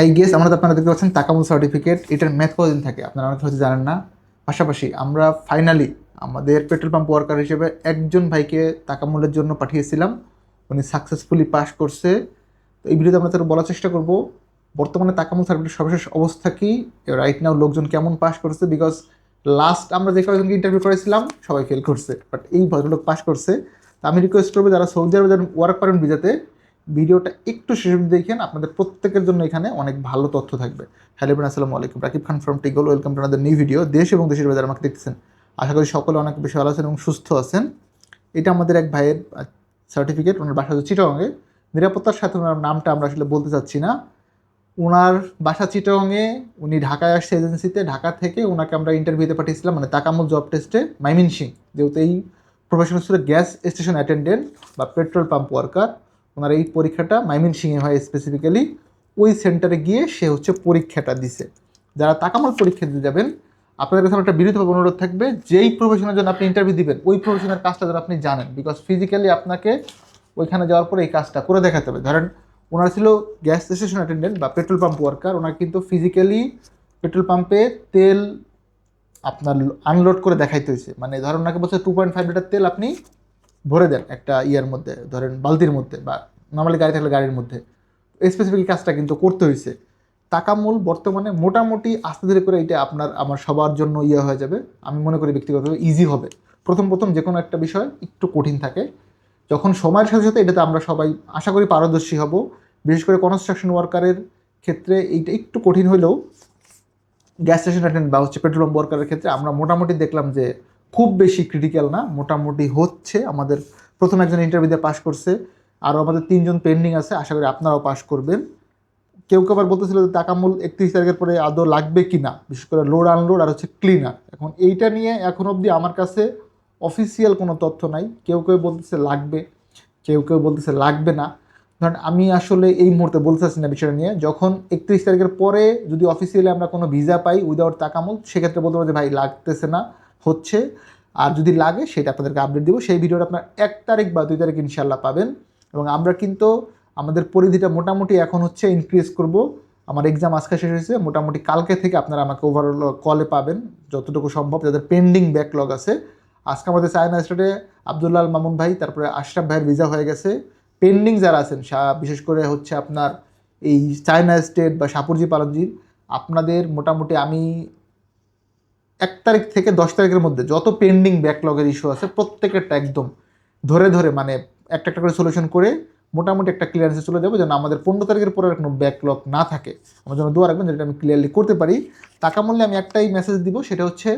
I guess আমরা আপনারা দেখতে পাচ্ছেন তাকামুল সার্টিফিকেট এটার ম্যাথ কদিন থাকে? আপনারা অনেক হয়তো জানেন না। পাশাপাশি আমরা ফাইনালি আমাদের পেট্রোল পাম্প ওয়ার্কার হিসেবে একজন ভাইকে তাকামুলের জন্য পাঠিয়েছিলাম। উনি সাকসেসফুলি পাস করছে। তো এই ভিডিওতে আমরা তাকে বলার চেষ্টা করব, বর্তমানে তাকামুল সার্টিফিকেট সর্বশেষ অবস্থা কি? রাইট নাও লোকজন কেমন পাস করছে? বিকজ লাস্ট আমরা যে কয়েকজনকে ইন্টারভিউ করেছিলাম, সবাই ফেল করছে। বাট এই ভদ্রলোক পাস করছে। তো আমি রিকোয়েস্ট করব যারা সৌদি আরবে যারা ওয়ার্ক পারেন ভিজাতে ভিডিওটা একটু শেষ দেখেন, আপনাদের প্রত্যেকের জন্য এখানে অনেক ভালো তথ্য থাকবে। হ্যালো ইবরান আসসালামু আলাইকুম। রাকিব খান ফ্রম টিগল ওয়েলকাম টু আমাদের নিউ ভিডিও দেশ এবং দেশের যারা আমাকে দেখতেছেন। আশা করি সকলে অনেক বেশি ভালো আছেন এবং সুস্থ আছেন। এটা আমাদের এক ভাইয়ের সার্টিফিকেট ওনার বাসা হচ্ছে চিটাগংয়ে। নিরাপত্তার সাথে ওনার নামটা আমরা আসলে বলতে চাচ্ছি না। ওনার বাসা চিটাগংয়ে, উনি ঢাকায় আসছে এজেন্সিতে ঢাকা থেকে ওনাকে আমরা ইন্টারভিউতে পাঠিয়েছিলাম মানে তাকামুল জব টেস্টে মাইমিন সিং যেহেতু এই প্রফেশনাল ছিল গ্যাস স্টেশন অ্যাটেন্ডেন্ট বা পেট্রোল পাম্প ওয়ার্কার ওনার এই পরীক্ষাটা মাইমিন সিংয়ে হয় স্পেসিফিক্যালি ওই সেন্টারে গিয়ে সে হচ্ছে পরীক্ষাটা দিছে। যারা তাকামল পরীক্ষা দিতে যাবেন, আপনাদের কাছে একটা বিরোধভাবে অনুরোধ থাকবে, যেই প্রফেশনের জন্য আপনি ইন্টারভিউ দিবেন, ওই প্রফেশনের কাজটা যেন আপনি জানেন। বিকজ ফিজিক্যালি আপনাকে ওইখানে যাওয়ার পরে এই কাজটা করে দেখাতে হবে। ধরেন, ওনার ছিল গ্যাস স্টেশন অ্যাটেন্ডেন্ট বা পেট্রোল পাম্প ওয়ার্কার ওনার কিন্তু ফিজিক্যালি পেট্রোল পাম্পে তেল আপনার আনলোড করে দেখাইতে হয়েছে। মানে ধরেন ওনাকে বলছে টু পয়েন্ট ফাইভ লিটার তেল আপনি ভরে দেন একটা ইয়ার মধ্যে, ধরেন বালতির মধ্যে বা নর্মালি গাড়ি থাকলে গাড়ির মধ্যে। স্পেসিফিক কাজটা কিন্তু করতে হয়েছে তাকামূল বর্তমানে মোটামুটি আস্তে ধীরে করে এটা আপনার, আমার সবার জন্য ইয়ে হয়ে যাবে। আমি মনে করি ব্যক্তিগতভাবে ইজি হবে। প্রথম প্রথম যে কোনো একটা বিষয় একটু কঠিন থাকে। যখন সময়ের সাথে সাথে এটাতে আমরা সবাই আশা করি পারদর্শী হব। বিশেষ করে কনস্ট্রাকশন ওয়ার্কারের ক্ষেত্রে এইটা একটু কঠিন হলেও গ্যাস স্টেশন অ্যাটেন্ড বা হচ্ছে পেট্রোল পাম্প ওয়ার্কারের ক্ষেত্রে আমরা মোটামুটি দেখলাম যে খুব বেশি ক্রিটিক্যাল না। মোটামুটি হচ্ছে। আমাদের প্রথম একজন ইন্টারভিউতে পাশ করছে। আরও আমাদের তিনজন পেন্ডিং আছে, আশা করি আপনারাও পাশ করবেন। কেউ কেউ আবার বলতেছিল যে তাকামূল একত্রিশ তারিখের পরে আদৌ লাগবে কি না বিশেষ করে লোড আনলোড আর হচ্ছে ক্লিনার এখন এইটা নিয়ে এখন অবধি আমার কাছে অফিসিয়াল কোনো তথ্য নাই। কেউ কেউ বলতেছে লাগবে, কেউ কেউ বলতেছে লাগবে না। ধরেন আমি আসলে এই মুহূর্তে বলতে চাচ্ছি না বিষয়টা নিয়ে, যখন একত্রিশ তারিখের পরে যদি অফিসিয়ালি আমরা কোনো ভিসা পাই উইদাউট তাকামুল সেক্ষেত্রে বলতে পারব যে ভাই লাগতেছে না, হচ্ছে। আর যদি লাগে, সেটা আপনাদেরকে আপডেট দিব। সেই ভিডিওটা আপনার এক তারিখ বা দুই তারিখ ইনশাল্লাহ পাবেন। এবং আমরা কিন্তু আমাদের পরিধিটা মোটামুটি এখন হচ্ছে ইনক্রিজ করব। আমার এক্সাম আজকে শেষ হয়েছে, মোটামুটি কালকে থেকে আপনারা আমাকে ওভারঅল কলে পাবেন, যতটুকু সম্ভব, যাদের পেন্ডিং ব্যাকলগ আছে। আজকে আমাদের চায়না স্টেটে আবদুল্লাল মামুন ভাই, তারপরে আশরাফ ভাইয়ের ভিসা হয়ে গেছে। পেন্ডিং যারা আছেন বিশেষ করে হচ্ছে আপনার এই চায়না স্টেট বা সাপুরজি পালনজির, আপনাদের মোটামুটি আমি এক তারিখ থেকে দশ তারিখের মধ্যে যত পেন্ডিং ব্যাকলগের ইস্যু আছে, প্রত্যেকেরটা একদম ধরে ধরে মানে একটা একটা করে সলিউশন করে মোটামুটি একটা ক্লিয়ারেন্সে চলে যাব যেন আমাদের পনেরো তারিখের পরে কোনো ব্যাকলগ না থাকে। আমার জন্য দোয়া রাখবেন যেটা আমি ক্লিয়ারলি করতে পারি। টাকা মূল্যে আমি একটাই মেসেজ দিব, সেটা হচ্ছে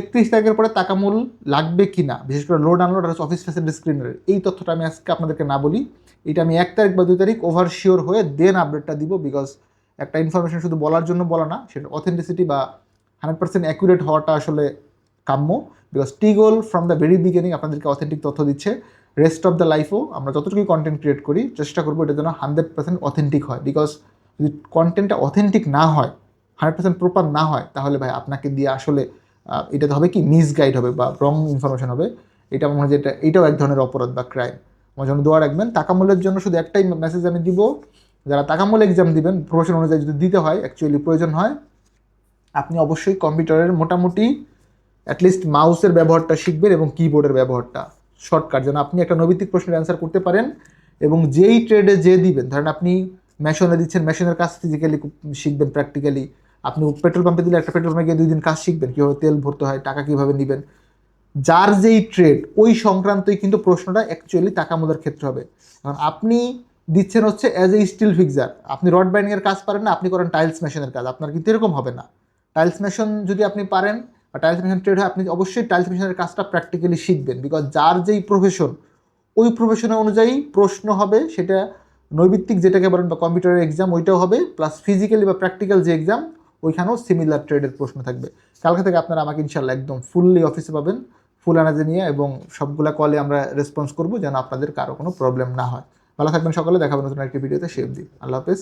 একত্রিশ তারিখের পরে টাকামূল লাগবে কি না বিশেষ করে লোড আনলোড আর অফিস ফ্যাসিলিটি স্ক্রিনের এই তথ্যটা আমি আজকে আপনাদেরকে না বলি। এটা আমি এক তারিখ বা দুই তারিখ ওভার শিওর হয়ে দেন আপডেটটা দিব বিকজ একটা ইনফরমেশন শুধু বলার জন্য বলা না, সেটা অথেন্টিসিটি বা হান্ড্রেড পার্সেন্ট অ্যাকুরেট হওয়াটা আসলে কাম্য। বিকজ টিগোল ফ্রম দ্য ভেরি বিগিনিং আপনাদেরকে অথেন্টিক তথ্য দিচ্ছে। রেস্ট অফ দ্য লাইফও আমরা যতটুকুই কন্টেন্ট ক্রিয়েট করি, চেষ্টা করব এটা যেন হান্ড্রেড পার্সেন্ট অথেন্টিক হয়। বিকজ যদি কন্টেন্টটা অথেন্টিক না হয় হান্ড্রেড পার্সেন্ট প্রপার না হয়, তাহলে ভাই আপনাকে দিয়ে আসলে এটাতে হবে কি? মিসগাইড হবে বা রং ইনফরমেশন হবে। এটা মনে হয় যে এটা, এটাও এক ধরনের অপরাধ বা ক্রাইম আমার জন্য দোয়া রাখবেন। তাকামূলের জন্য শুধু একটাই মেসেজ আমি দিব, যারা তাকামূল এক্সাম দিবেন প্রফেশন অনুযায়ী যদি দিতে হয় অ্যাকচুয়ালি প্রয়োজন হয়, আপনি অবশ্যই কম্পিউটারের মোটামুটি অ্যাটলিস্ট মাউসের ব্যবহারটা শিখবেন এবং কিবোর্ডের ব্যবহারটা। শর্টকাট যেন আপনি একটা নৈবিত্তিক প্রশ্নের অ্যান্সার করতে পারেন এবং যেই ট্রেডে যে দিবেন, ধরেন আপনি মেশনে দিচ্ছেন মেশিনের কাজ ফিজিক্যালি শিখবেন প্র্যাকটিক্যালি আপনি পেট্রোল পাম্পে দিলে একটা পেট্রোল পাম্পে গিয়ে দুই দিন কাজ শিখবেন, কীভাবে তেল ভরতে হয়, টাকা কীভাবে নেবেন, যার যেই ট্রেড ওই সংক্রান্তই কিন্তু প্রশ্নটা অ্যাকচুয়ালি টাকামুলের ক্ষেত্রে হবে। কারণ আপনি দিচ্ছেন হচ্ছে অ্যাজ এ স্টিল ফিক্সার আপনি রড বাইন্ডিংয়ের কাজ পারেন না, আপনি করেন টাইলস মেশিনের কাজ, আপনার কিন্তু এরকম হবে না। টাইলস মেশিন যদি আপনি পারেন বা টাইলস মেশিন ট্রেড হয়, আপনি অবশ্যই টাইলস মেশিনের কাজটা প্র্যাকটিক্যালি শিখবেন বিকজ যার যেই প্রফেশন ওই প্রফেশনের অনুযায়ী প্রশ্ন হবে, সেটা নৈবিত্তিক যেটাকে বলেন বা কম্পিউটারের এক্সাম ওইটাও হবে প্লাস ফিজিক্যালি বা প্র্যাকটিক্যাল যে এক্সাম ওইখানেও সিমিলার ট্রেডের প্রশ্ন থাকবে। কালকে থেকে আপনারা আমাকে ইনশাল্লাহ একদম ফুললি অফিসে পাবেন ফুল এনার্জি নিয়ে এবং সবগুলা কলে আমরা রেসপন্স করব যেন আপনাদের কারও কোনো প্রবলেম না হয়। ভালো থাকবেন সকালে দেখাবেন নতুন একটি ভিডিওতে সে অবধি। আল্লাহ হাফেজ।